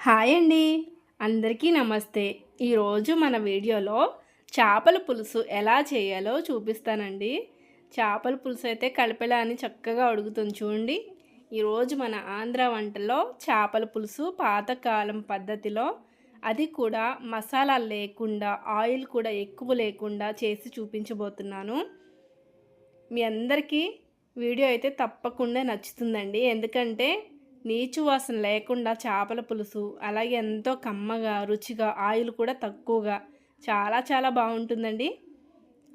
Hi అండి. అందరికీ నమస్తే. ఈరోజు మన వీడియోలో చేపల పులుసు ఎలా చేయాలో చూపిస్తానండి. చేపల పులుసు అయితే కలిపెలా అని చక్కగా అడుగుతుంది చూడండి. ఈరోజు మన ఆంధ్ర వంటలో చేపల పులుసు పాతకాలం పద్ధతిలో అది కూడా మసాలా లేకుండా ఆయిల్ కూడా ఎక్కువ లేకుండా చేసి చూపించబోతున్నాను. మీ అందరికీ వీడియో అయితే తప్పకుండా నచ్చుతుందండి. ఎందుకంటే నీచు వాసన లేకుండా చేపల పులుసు అలాగే ఎంతో కమ్మగా రుచిగా ఆయిల్ కూడా తక్కువగా. చాలా చాలా బాగుంటుందండి.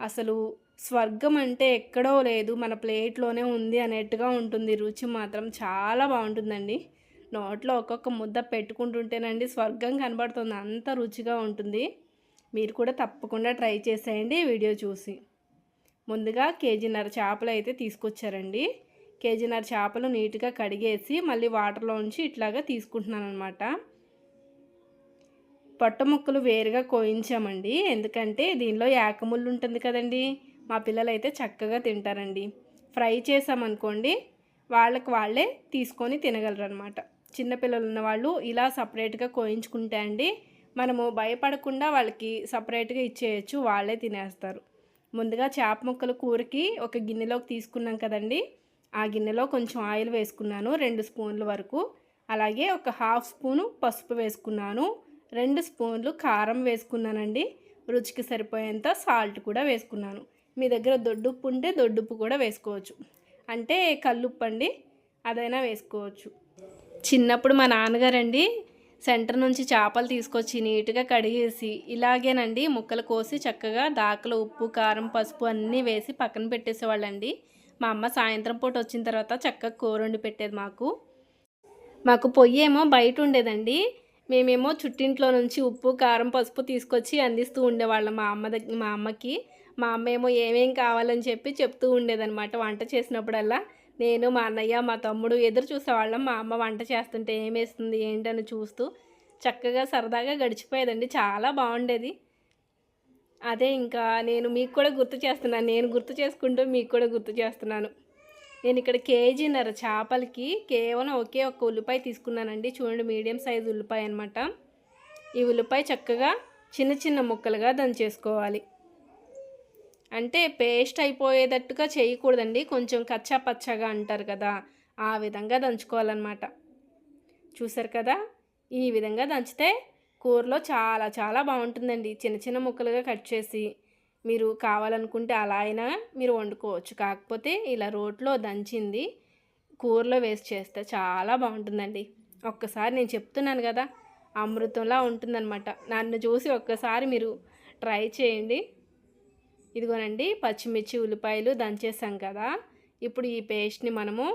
అసలు స్వర్గం అంటే ఎక్కడో లేదు మన ప్లేట్లోనే ఉంది అనేట్టుగా ఉంటుంది. రుచి మాత్రం చాలా బాగుంటుందండి. నోట్లో ఒక్కొక్క ముద్ద పెట్టుకుంటుంటేనండి స్వర్గం కనబడుతుంది. అంత రుచిగా ఉంటుంది. మీరు కూడా తప్పకుండా ట్రై చేసేయండి వీడియో చూసి. ముందుగా కేజీన్నర చేపలు అయితే తీసుకొచ్చారండి. కేజీన్నర చేపలు నీట్గా కడిగేసి మళ్ళీ వాటర్లో ఉంచి ఇట్లాగా తీసుకుంటున్నాను అనమాట పొట్ట ముక్కలు వేరుగా కోయించామండి. ఎందుకంటే దీనిలో యాకముళ్ళు ఉంటుంది కదండి. మా పిల్లలు అయితే చక్కగా తింటారండి. ఫ్రై చేసామనుకోండి వాళ్ళకి వాళ్ళే తీసుకొని తినగలరు అనమాట చిన్నపిల్లలు ఉన్న వాళ్ళు ఇలా సపరేట్గా కోయించుకుంటే అండి మనము భయపడకుండా వాళ్ళకి సపరేట్గా ఇచ్చేయచ్చు వాళ్ళే తినేస్తారు. ముందుగా చేప ముక్కలు కూరకి ఒక గిన్నెలోకి తీసుకున్నాం కదండి. ఆ గిన్నెలో కొంచెం ఆయిల్ వేసుకున్నాను రెండు స్పూన్ల వరకు. అలాగే ఒక హాఫ్ స్పూను పసుపు వేసుకున్నాను రెండు స్పూన్లు కారం వేసుకున్నానండి. రుచికి సరిపోయేంత సాల్ట్ కూడా వేసుకున్నాను. మీ దగ్గర దొడ్డుప్పు ఉంటే దొడ్డుప్పు కూడా వేసుకోవచ్చు. అంటే కల్లుప్పు అండి అదైనా వేసుకోవచ్చు. చిన్నప్పుడు మా నాన్నగారండి సెంటర్ నుంచి చేపలు తీసుకొచ్చి నీట్గా కడిగేసి ఇలాగేనండి ముక్కలు కోసి చక్కగా దాకలు ఉప్పు కారం పసుపు అన్నీ వేసి పక్కన పెట్టేసేవాళ్ళండి. మా అమ్మ సాయంత్రం పూట వచ్చిన తర్వాత చక్కగా కూర వండి పెట్టేది మాకు. మాకు పొయ్యి ఏమో బయట ఉండేదండి. మేమేమో చుట్టింట్లో నుంచి ఉప్పు కారం పసుపు తీసుకొచ్చి అందిస్తూ ఉండేవాళ్ళం మా అమ్మ దగ్గర మా అమ్మకి. మా అమ్మ ఏమో ఏమేం కావాలని చెప్పి చెప్తూ ఉండేదన్నమాట వంట చేసినప్పుడల్లా. నేను మా అన్నయ్య మా తమ్ముడు ఎదురు చూసేవాళ్ళం. మా అమ్మ వంట చేస్తుంటే ఏమేస్తుంది ఏంటని చూస్తూ చక్కగా సరదాగా గడిచిపోయేదండి. చాలా బాగుండేది. అదే ఇంకా నేను మీకు కూడా గుర్తు చేస్తున్నాను. నేను గుర్తు చేసుకుంటూ మీకు కూడా గుర్తు చేస్తున్నాను. నేను ఇక్కడ కేజీన్నర చేపలకి కేవలం ఒకే ఒక ఉల్లిపాయ తీసుకున్నానండి. చూడండి మీడియం సైజు ఉల్లిపాయ అనమాట ఈ ఉల్లిపాయ చక్కగా చిన్న చిన్న ముక్కలుగా దంచేసుకోవాలి అంటే పేస్ట్ అయిపోయేటట్టుగా చేయకూడదండి. కొంచెం కచ్చా పచ్చగా అంటారు కదా ఆ విధంగా దంచుకోవాలన్నమాట. చూసారు కదా? ఈ విధంగా దంచితే కూరలో చాలా చాలా బాగుంటుందండి. చిన్న చిన్న ముక్కలుగా కట్ చేసి మీరు కావాలనుకుంటే అలా అయినా మీరు వండుకోవచ్చు. కాకపోతే ఇలా రోట్లో దంచింది కూరలో వేసి చేస్తే చాలా బాగుంటుందండి. ఒక్కసారి నేను చెప్తున్నాను కదా అమృతంలా ఉంటుందన్నమాట. నన్ను చూసి ఒక్కసారి మీరు ట్రై చేయండి. ఇదిగోనండి పచ్చిమిర్చి ఉల్లిపాయలు దంచేసాం కదా. ఇప్పుడు ఈ పేస్ట్ని మనము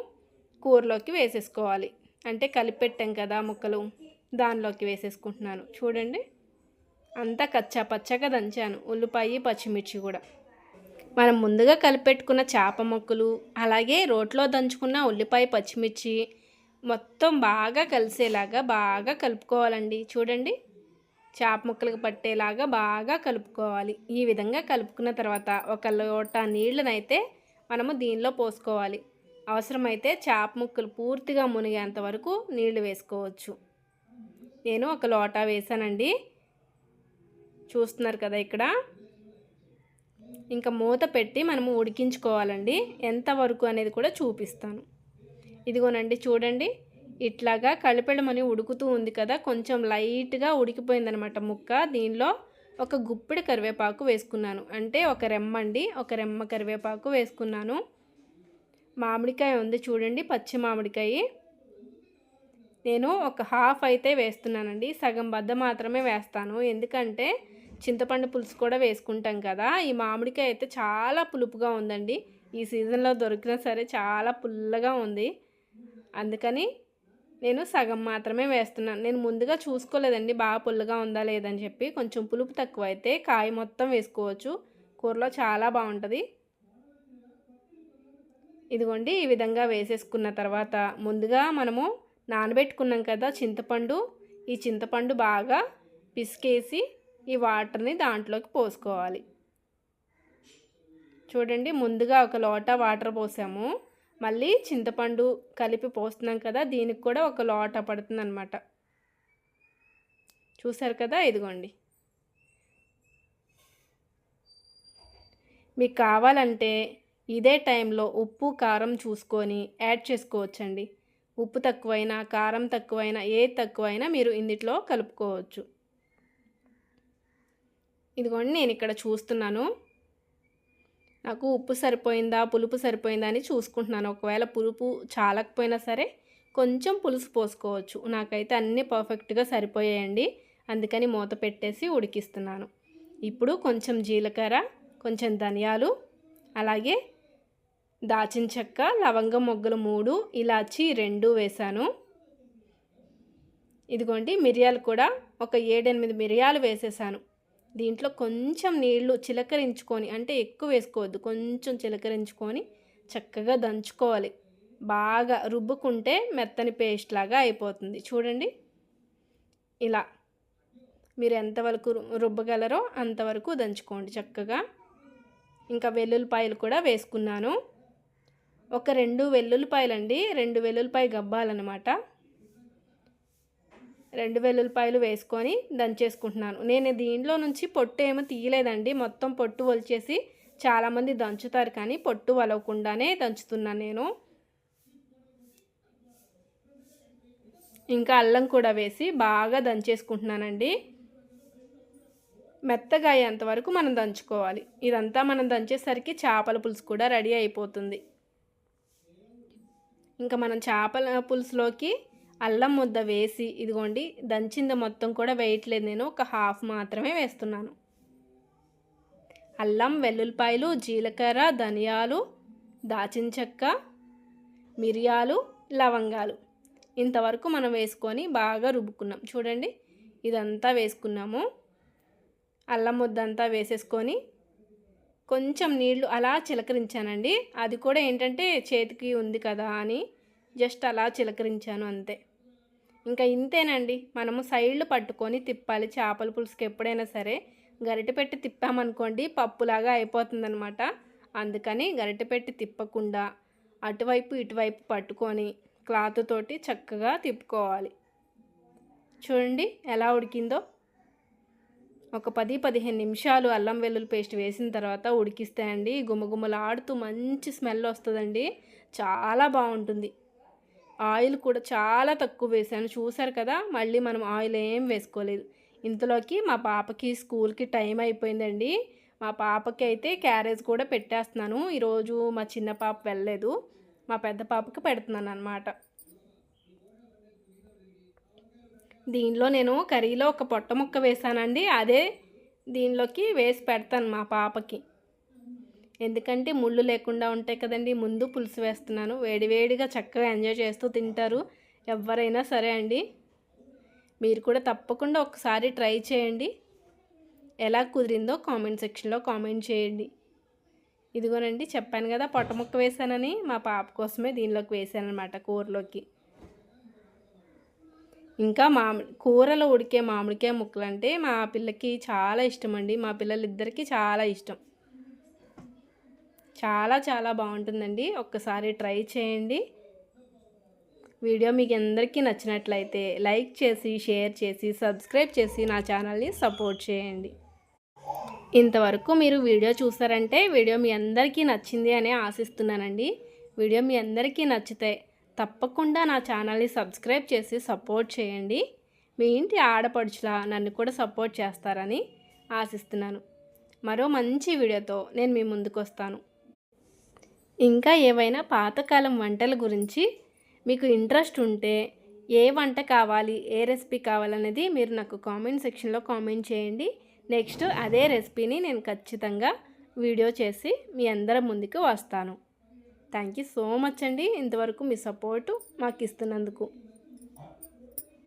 కూరలోకి వేసేసుకోవాలి. అంటే కలిపెట్టాం కదా ముక్కలు. దానిలోకి వేసేసుకుంటున్నాను. చూడండి. అంతా కచ్చా పచ్చగా దంచాను. ఉల్లిపాయ పచ్చిమిర్చి కూడా. మనం ముందుగా కలిపెట్టుకున్న చేప ముక్కలు అలాగే రోట్లో దంచుకున్న ఉల్లిపాయ పచ్చిమిర్చి మొత్తం బాగా కలిసేలాగా బాగా కలుపుకోవాలండి. చూడండి. చేప ముక్కలకు పట్టేలాగా బాగా కలుపుకోవాలి. ఈ విధంగా కలుపుకున్న తర్వాత ఒక లోట నీళ్ళనైతే మనము దీనిలో పోసుకోవాలి. అవసరమైతే చేప ముక్కలు పూర్తిగా మునిగేంత వరకు నీళ్ళు వేసుకోవచ్చు. నేను ఒక లోటా వేసానండి చూస్తున్నారు కదా ఇక్కడ. ఇంకా మూత పెట్టి మనము ఉడికించుకోవాలండి. ఎంతవరకు అనేది కూడా చూపిస్తాను. ఇదిగోనండి చూడండి. ఇట్లాగా కలిపెడమని ఉడుకుతూ ఉంది కదా కొంచెం లైట్గా ఉడికిపోయిందనమాట ముక్క. దీనిలో ఒక గుప్పిడి కరివేపాకు వేసుకున్నాను. అంటే ఒక రెమ్మండి ఒక రెమ్మ కరివేపాకు వేసుకున్నాను. మామిడికాయ ఉంది చూడండి పచ్చి మామిడికాయ. నేను ఒక హాఫ్ అయితే వేస్తున్నానండి. సగం బద్ద మాత్రమే వేస్తాను. ఎందుకంటే చింతపండు పులుసు కూడా వేసుకుంటాం కదా. ఈ మామిడికాయ అయితే చాలా పులుపుగా ఉందండి. ఈ సీజన్లో దొరికినా సరే చాలా పుల్లగా ఉంది. అందుకని నేను సగం మాత్రమే వేస్తున్నాను. నేను ముందుగా చూసుకోలేదండి బాగా పుల్లగా ఉందా లేదని చెప్పి. కొంచెం పులుపు తక్కువ అయితే కాయ మొత్తం వేసుకోవచ్చు. కూరలో చాలా బాగుంటుంది. ఇదిగోండి ఈ విధంగా వేసేసుకున్న తర్వాత ముందుగా మనము నానబెట్టుకున్నాం కదా చింతపండు. ఈ చింతపండు బాగా పిసికేసి ఈ వాటర్ని దాంట్లోకి పోసుకోవాలి. చూడండి ముందుగా ఒక లోట వాటర్ పోసాము. మళ్ళీ చింతపండు కలిపి పోస్తున్నాం కదా దీనికి కూడా ఒక లోట పడుతుంది అనమాట చూసారు కదా ఇదిగోండి. మీకు కావాలంటే ఇదే టైంలో ఉప్పు కారం చూసుకొని యాడ్ చేసుకోవచ్చండి. ఉప్పు తక్కువైనా కారం తక్కువైనా ఏది తక్కువైనా మీరు ఇందిట్లో కలుపుకోవచ్చు. ఇదిగోండి నేను ఇక్కడ చూస్తున్నాను. నాకు ఉప్పు సరిపోయిందా పులుపు సరిపోయిందా అని చూసుకుంటున్నాను. ఒకవేళ పులుపు చాలకపోయినా సరే కొంచెం పులుసు పోసుకోవచ్చు. నాకైతే అన్నీ పర్ఫెక్ట్గా సరిపోయాయండి. అందుకని మూత పెట్టేసి ఉడికిస్తున్నాను. ఇప్పుడు కొంచెం జీలకర్ర కొంచెం ధనియాలు అలాగే దాచిన చెక్క లవంగం మొగ్గలు మూడు ఇలాచి రెండు వేశాను. ఇదిగోండి మిరియాలు కూడా ఒక ఏడెనిమిది మిరియాలు వేసేసాను. దీంట్లో కొంచెం నీళ్ళు చిలకరించుకొని అంటే ఎక్కువ వేసుకోవద్దు కొంచెం చిలకరించుకొని చక్కగా దంచుకోవాలి. బాగా రుబ్బుకుంటే మెత్తని పేస్ట్ లాగా అయిపోతుంది. చూడండి ఇలా మీరు ఎంతవరకు రుబ్బగలరో అంతవరకు దంచుకోండి చక్కగా. ఇంకా వెల్లుల్లిపాయలు కూడా వేసుకున్నాను. ఒక రెండు వెల్లుల్లిపాయలండి రెండు వెల్లుల్లిపాయ గబ్బాలన్నమాట. రెండు వెల్లుల్లిపాయలు వేసుకొని దంచేసుకుంటున్నాను. నేను దీంట్లో నుంచి పొట్టు ఏమో తీయలేదండి. మొత్తం పొట్టు వలిచేసి చాలామంది దంచుతారు కానీ పొట్టు వలవకుండానే దంచుతున్నాను నేను. ఇంకా అల్లం కూడా వేసి బాగా దంచేసుకుంటున్నానండి. మెత్తగా అయ్యేంత వరకు మనం దంచుకోవాలి. ఇదంతా మనం దంచేసరికి చేపల పులుసు కూడా రెడీ అయిపోతుంది. ఇంకా మనం చేపల పులుసులోకి అల్లం ముద్ద వేసి ఇదిగోండి దంచింది మొత్తం కూడా వేయట్లేదు నేను ఒక హాఫ్ మాత్రమే వేస్తున్నాను. అల్లం వెల్లుల్లిపాయలు జీలకర్ర ధనియాలు దాచిన చెక్క మిరియాలు లవంగాలు. ఇంతవరకు మనం వేసుకొని బాగా రుబ్బుకున్నాం. చూడండి ఇదంతా వేసుకున్నాము. అల్లం ముద్ద అంతా వేసేసుకొని కొంచెం నీళ్ళు అలా చిలకరించానండి. అది కూడా ఏంటంటే చేతికి ఉంది కదా అని జస్ట్ అలా చిలకరించాను అంతే. ఇంకా ఇంతేనండి. మనము సైడ్లు పట్టుకొని తిప్పాలి. చేపల పులుసుకి ఎప్పుడైనా సరే గరిటె పెట్టి తిప్పామనుకోండి పప్పులాగా అయిపోతుందనమాట. అందుకని గరిటె పెట్టి తిప్పకుండా అటువైపు ఇటువైపు పట్టుకొని క్లాత్ తోటి చక్కగా తిప్పుకోవాలి. చూడండి ఎలా ఉడికిందో. ఒక పది పదిహేను నిమిషాలు అల్లం వెల్లుల్లి పేస్ట్ వేసిన తర్వాత ఉడికిస్తాయండి. గుమగుమలాడుతూ మంచి స్మెల్ వస్తుందండి. చాలా బాగుంటుంది. ఆయిల్ కూడా చాలా తక్కువ వేసాను. చూసారు కదా మళ్ళీ మనం ఆయిల్ ఏం వేసుకోలేదు. ఇంతలోకి మా పాపకి స్కూల్కి టైం అయిపోయిందండి. మా పాపకి అయితే క్యారేజ్ కూడా పెట్టేస్తున్నాను. ఈరోజు మా చిన్న పాప వెళ్ళలేదు. మా పెద్ద పాపకి పెడుతున్నాను అనమాట దీనిలో నేను కర్రీలో ఒక పొట్ట ముక్క వేసానండి. అదే దీనిలోకి వేసి పెడతాను మా పాపకి. ఎందుకంటే ముళ్ళు లేకుండా ఉంటాయి కదండి ముందు పులుసు వేస్తున్నాను. వేడివేడిగా చక్కగా ఎంజాయ్ చేస్తూ తింటారు. ఎవరైనా సరే అండి మీరు కూడా తప్పకుండా ఒకసారి ట్రై చేయండి. ఎలా కుదిరిందో కామెంట్ సెక్షన్లో కామెంట్ చేయండి. ఇదిగోనండి చెప్పాను కదా పొట్ట ముక్క వేసానని మా పాప కోసమే దీనిలోకి వేసాను అనమాట కూరలోకి. ఇంకా మామిడి కూరలో ఉడికే మామిడికాయ ముక్కలు అంటే మా పిల్లకి చాలా ఇష్టం అండి మా పిల్లలిద్దరికీ చాలా ఇష్టం. చాలా చాలా బాగుంటుందండి. ఒక్కసారి ట్రై చేయండి. వీడియో మీకు అందరికీ నచ్చినట్లయితే లైక్ చేసి షేర్ చేసి సబ్స్క్రైబ్ చేసి నా ఛానల్ని సపోర్ట్ చేయండి. ఇంతవరకు మీరు వీడియో చూసారంటే వీడియో మీ అందరికీ నచ్చింది అని ఆశిస్తున్నానండి. వీడియో మీ అందరికీ నచ్చితే తప్పకుండా నా ఛానల్ని సబ్స్క్రైబ్ చేసి సపోర్ట్ చేయండి. మీ ఇంటి ఆడపడుచులా నన్ను కూడా సపోర్ట్ చేస్తారని ఆశిస్తున్నాను. మరో మంచి వీడియోతో నేను మీ ముందుకు వస్తాను ఇంకా ఏవైనా పాతకాలం వంటల గురించి మీకు ఇంట్రెస్ట్ ఉంటే ఏ వంట కావాలి ఏ రెసిపీ కావాలనేది మీరు నాకు కామెంట్ సెక్షన్లో కామెంట్ చేయండి. నెక్స్ట్ అదే రెసిపీని నేను ఖచ్చితంగా వీడియో చేసి మీ అందరి ముందుకు వస్తాను. థ్యాంక్ యూ సో మచ్ అండి. ఇంతవరకు మీ సపోర్టు మాకు ఇస్తున్నందుకు